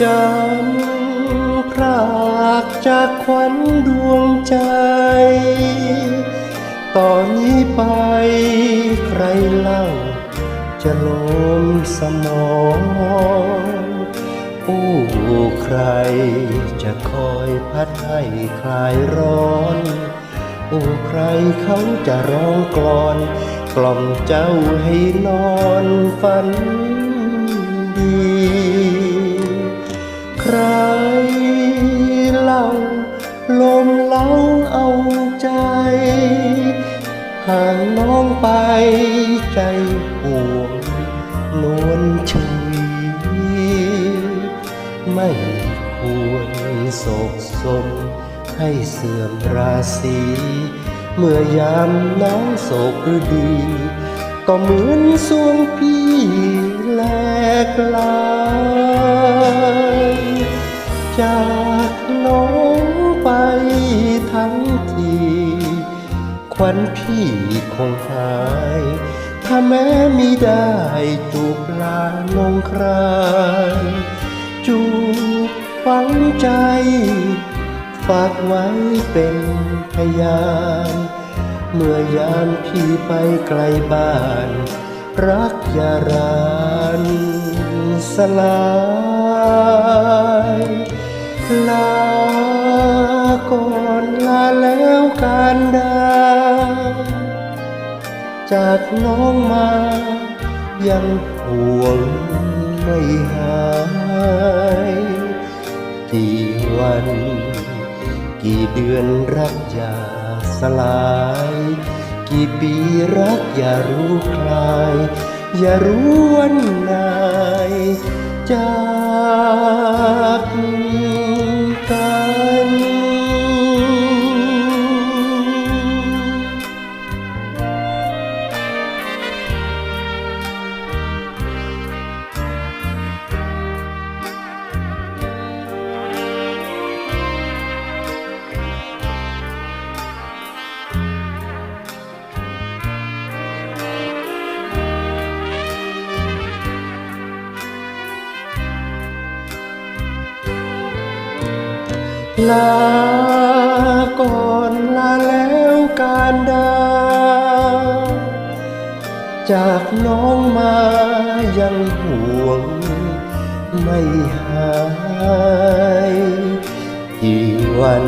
จำพรากจากขวัญดวงใจ ตอนนี้ไปใครเล่า จะลมสมองโอ้ใครจะคอยพัดให้คลายร้อนโอ้ใครเขาจะร้องกลอน กล่อมเจ้าให้นอนฝัน ใครเล่าลมเล้าเอาใจ ห่างน้องไปใจห่วงนวลชุยไม่ควรโศกสมให้เสื่อมราศีเมื่อยามน้องโศกดี ก็เหมือนสวงพี่แหลกลา จากน้องไปทั้งที ควันพี่คงหาย ถ้าแม้มีได้จูบลานงครายจูบฝังใจ ฝากไว้เป็นพยาน เมื่อยามพี่ไปไกลบ้าน รักยารานสลาย ลาก่อนลาแล้วการดา จากน้องมายังห่วงไม่หาย กี่วัน กี่เดือนรักอย่าสลาย กี่ปีรักอย่ารู้คลาย อย่ารู้วันไหนจาก ลาก่อนลาแล้วการดา จากน้องมายังห่วง ไม่หายกี่วัน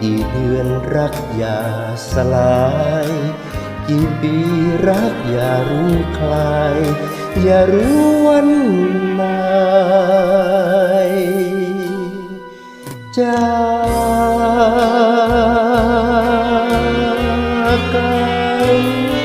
กี่เดือนรักอย่าสลาย กี่ปีรักอย่ารู้คลาย อย่ารู้วันไหน จากกัน